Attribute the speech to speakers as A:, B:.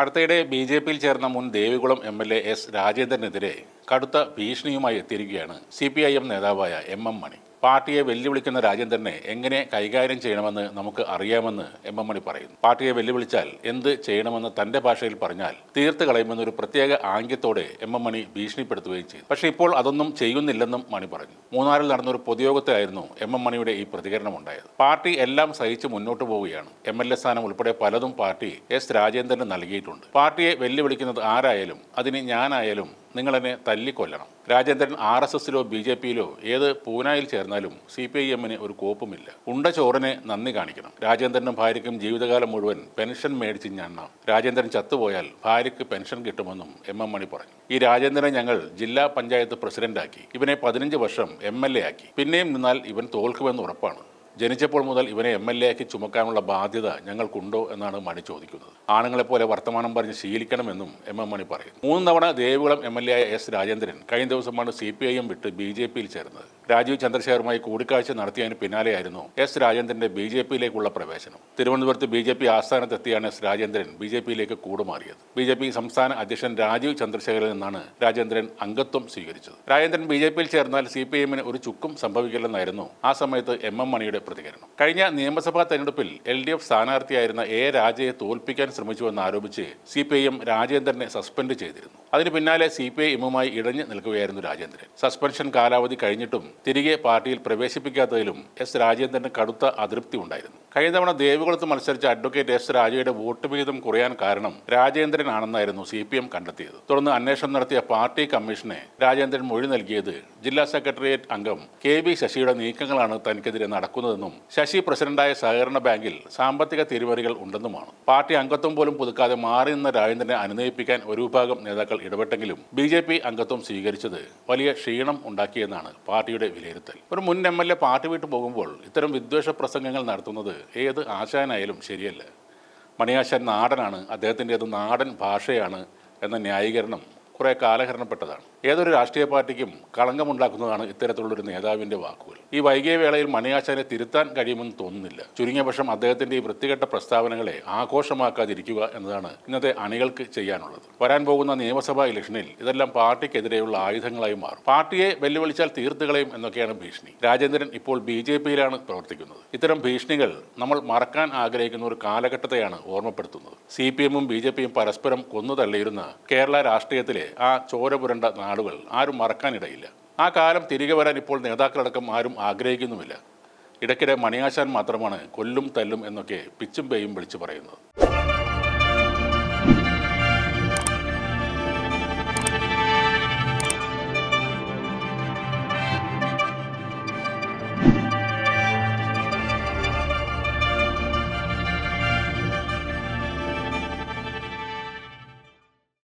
A: അടുത്തിടെ B J പിയിൽ ചേർന്ന മുൻ Devikulam M L A S രാജേന്ദ്രനെതിരെ കടുത്ത ഭീഷണിയുമായി എത്തിയിരിക്കുകയാണ് സി പി ഐ എം നേതാവായ എം എം മണി. പാർട്ടിയെ വെല്ലുവിളിക്കുന്ന രാജേന്ദ്രനെ എങ്ങനെ കൈകാര്യം ചെയ്യണമെന്ന് നമുക്ക് അറിയാമെന്ന് എം എം മണി പറയുന്നു. പാർട്ടിയെ വെല്ലുവിളിച്ചാൽ എന്ത് ചെയ്യണമെന്ന് തന്റെ ഭാഷയിൽ പറഞ്ഞാൽ തീർത്ത് കളയുമെന്നൊരു പ്രത്യേക ആംഗ്യത്തോടെ എം എം മണി ഭീഷണിപ്പെടുത്തുകയും ചെയ്തു. പക്ഷേ ഇപ്പോൾ അതൊന്നും ചെയ്യുന്നില്ലെന്നും മണി പറഞ്ഞു. മൂന്നാറിൽ നടന്ന ഒരു പൊതുയോഗത്തിലായിരുന്നു എം എം മണിയുടെ ഈ പ്രതികരണം ഉണ്ടായത്. പാർട്ടി എല്ലാം സഹിച്ച് മുന്നോട്ട് പോവുകയാണ്. എം എൽ എ സ്ഥാനം ഉൾപ്പെടെ പലതും പാർട്ടി എസ് രാജേന്ദ്രന് നൽകിയിട്ടുണ്ട്. പാർട്ടിയെ വെല്ലുവിളിക്കുന്നത് ആരായാലും അതിന് ഞാനായാലും നിങ്ങളെന്നെ തല്ലിക്കൊല്ലണം. രാജേന്ദ്രൻ ആർ എസ് എസിലോ ബി ജെ പിയിലോ ഏത് പൂനായിൽ ചേർന്നാലും സി പി ഐ എമ്മിന് ഒരു കോപ്പുമില്ല. ഉണ്ട ചോറിനെ നന്ദി കാണിക്കണം. രാജേന്ദ്രനും ഭാര്യയ്ക്കും ജീവിതകാലം മുഴുവൻ പെൻഷൻ മേടിച്ച് ഞണ്ണാം രാജേന്ദ്രൻ ചത്തുപോയാൽ ഭാര്യയ്ക്ക് പെൻഷൻ കിട്ടുമെന്നും എം എം മണി പറഞ്ഞു. ഈ രാജേന്ദ്രനെ ഞങ്ങൾ ജില്ലാ പഞ്ചായത്ത് പ്രസിഡന്റാക്കി. ഇവനെ പതിനഞ്ച് വർഷം എം എൽ എ ആക്കി. പിന്നെയും നിന്നാൽ ഇവൻ തോൽക്കുമെന്ന് ഉറപ്പാണ്. ജനിച്ചപ്പോൾ മുതൽ ഇവനെ എം എൽ എ ആക്കി ചുമക്കാനുള്ള ബാധ്യത ഞങ്ങൾക്കുണ്ടോ എന്നാണ് മണി ചോദിക്കുന്നത്. ആണുങ്ങളെപ്പോലെ വർത്തമാനം പറഞ്ഞ് ശീലിക്കണമെന്നും എം എം മണി പറയുന്നു. മൂന്ന് തവണ ദേവികുളം എം എൽ എ ആയ എസ് രാജേന്ദ്രൻ കഴിഞ്ഞ ദിവസമാണ് സി പി ഐ എം വിട്ട് ബി ജെ പിയിൽ ചേർന്നത്. രാജീവ് ചന്ദ്രശേഖറുമായി കൂടിക്കാഴ്ച നടത്തിയതിന് പിന്നാലെയായിരുന്നു എസ് രാജേന്ദ്രന്റെ ബി ജെ പിയിലേക്കുള്ള പ്രവേശനം. തിരുവനന്തപുരത്ത് ബി ജെ പി ആസ്ഥാനത്തെത്തിയാണ് എസ് രാജേന്ദ്രൻ ബി ജെ പിയിലേക്ക് കൂടുമാറിയത്. ബി ജെ പി സംസ്ഥാന അധ്യക്ഷൻ രാജീവ് ചന്ദ്രശേഖരൻ നിന്നാണ് രാജേന്ദ്രൻ അംഗത്വം സ്വീകരിച്ചത്. രാജേന്ദ്രൻ ബി ജെ പിയിൽ ചേർന്നാൽ സി പി ഐ എമ്മിന് ഒരു ചുക്കും സംഭവിക്കില്ലെന്നായിരുന്നു ആ സമയത്ത് എം എം മണിയുടെ പ്രതികരണം. കഴിഞ്ഞ നിയമസഭാ തെരഞ്ഞെടുപ്പിൽ എൽ ഡി എഫ് സ്ഥാനാർത്ഥിയായിരുന്ന എ രാജയെ തോൽപ്പിക്കാൻ ശ്രമിച്ചുവെന്ന് ആരോപിച്ച് സി പി ഐ എം രാജേന്ദ്രനെ സസ്പെൻഡ് ചെയ്തിരുന്നു. അതിന് പിന്നാലെ സി പി ഐ എമ്മുമായി ഇടഞ്ഞു നിൽക്കുകയായിരുന്നു രാജേന്ദ്രൻ. സസ്പെൻഷൻ കാലാവധി കഴിഞ്ഞിട്ടും തിരികെ പാർട്ടിയിൽ പ്രവേശിപ്പിക്കാത്തതിലും എസ് രാജേന്ദ്രന് കടുത്ത അതൃപ്തി ഉണ്ടായിരുന്നു. കഴിഞ്ഞ തവണ ദേവികുളത്ത് മത്സരിച്ച അഡ്വക്കേറ്റ് എസ് രാജയുടെ വോട്ട് വിഹിതം കുറയാൻ കാരണം രാജേന്ദ്രനാണെന്നായിരുന്നു സി പി എം കണ്ടെത്തിയത്. തുടർന്ന് അന്വേഷണം നടത്തിയ പാർട്ടി കമ്മീഷനെ രാജേന്ദ്രൻ മൊഴി നൽകിയത് ജില്ലാ സെക്രട്ടേറിയറ്റ് അംഗം കെ വി ശശിയുടെ നീക്കങ്ങളാണ് തനിക്കെതിരെ നടക്കുന്നതെന്നും ശശി പ്രസിഡന്റായ സഹകരണ ബാങ്കിൽ സാമ്പത്തിക തിരിമറികൾ ഉണ്ടെന്നുമാണ്. പാർട്ടി അംഗത്വം പോലും പുതുക്കാതെ മാറി നിന്ന രാജേന്ദ്രനെ അനുനയിപ്പിക്കാൻ ഒരു വിഭാഗം നേതാക്കൾ ഇടപെട്ടെങ്കിലും ബി ജെ പി അംഗത്വം സ്വീകരിച്ചത് വലിയ ക്ഷീണം ഉണ്ടാക്കിയെന്നാണ് പാർട്ടിയുടെ വിലയിരുത്തൽ. ഒരു മുൻ എം എൽ എ പാർട്ടി വിട്ടു പോകുമ്പോൾ ഇത്തരം വിദ്വേഷ പ്രസംഗങ്ങൾ നടത്തുന്നത് ഏത് ആശാനായാലും ശരിയല്ല. മണിയാശാൻ നാടനാണ് അദ്ദേഹത്തിന്റേത് നാടൻ ഭാഷയാണ് എന്ന ന്യായീകരണം കുറേ കാലഹരണപ്പെട്ടതാണ്. ഏതൊരു രാഷ്ട്രീയ പാർട്ടിക്കും കളങ്കമുണ്ടാക്കുന്നതാണ് ഇത്തരത്തിലുള്ളൊരു നേതാവിന്റെ വാക്കുകൾ. ഈ വൈകിയ വേളയിൽ മണിയാശാനെ തിരുത്താൻ കഴിയുമെന്ന് തോന്നുന്നില്ല. ചുരുങ്ങിയ പക്ഷം അദ്ദേഹത്തിന്റെ ഈ വൃത്തികെട്ട പ്രസ്താവനകളെ ആഘോഷമാക്കാതിരിക്കുക എന്നതാണ് ഇന്നത്തെ അണികൾക്ക് ചെയ്യാനുള്ളത്. വരാൻ പോകുന്ന നിയമസഭാ ഇലക്ഷനിൽ ഇതെല്ലാം പാർട്ടിക്കെതിരെയുള്ള ആയുധങ്ങളായി മാറും. പാർട്ടിയെ വെല്ലുവിളിച്ചാൽ തീർത്തുകളയും എന്നൊക്കെയാണ് ഭീഷണി. രാജേന്ദ്രൻ ഇപ്പോൾ ബി ജെ പിയിലാണ് പ്രവർത്തിക്കുന്നത്. ഇത്തരം ഭീഷണികൾ നമ്മൾ മറക്കാൻ ആഗ്രഹിക്കുന്ന ഒരു കാലഘട്ടത്തെയാണ് ഓർമ്മപ്പെടുത്തുന്നത്. സി പി എമ്മും ബി ജെ പിയും പരസ്പരം കൊന്നു തള്ളിയിരുന്ന കേരള രാഷ്ട്രീയത്തിലെ ആ ചോര പുരണ്ട നാടുകൾ ആരും മറക്കാനിടയില്ല. ആ കാലം തിരികെ വരാൻ ഇപ്പോൾ നേതാക്കളടക്കം ആരും ആഗ്രഹിക്കുന്നുമില്ല. ഇടയ്ക്കിടെ മണിയാശാൻ മാത്രമാണ് കൊല്ലും തല്ലും എന്നൊക്കെ പിച്ചും പേയും വിളിച്ചു പറയുന്നത്.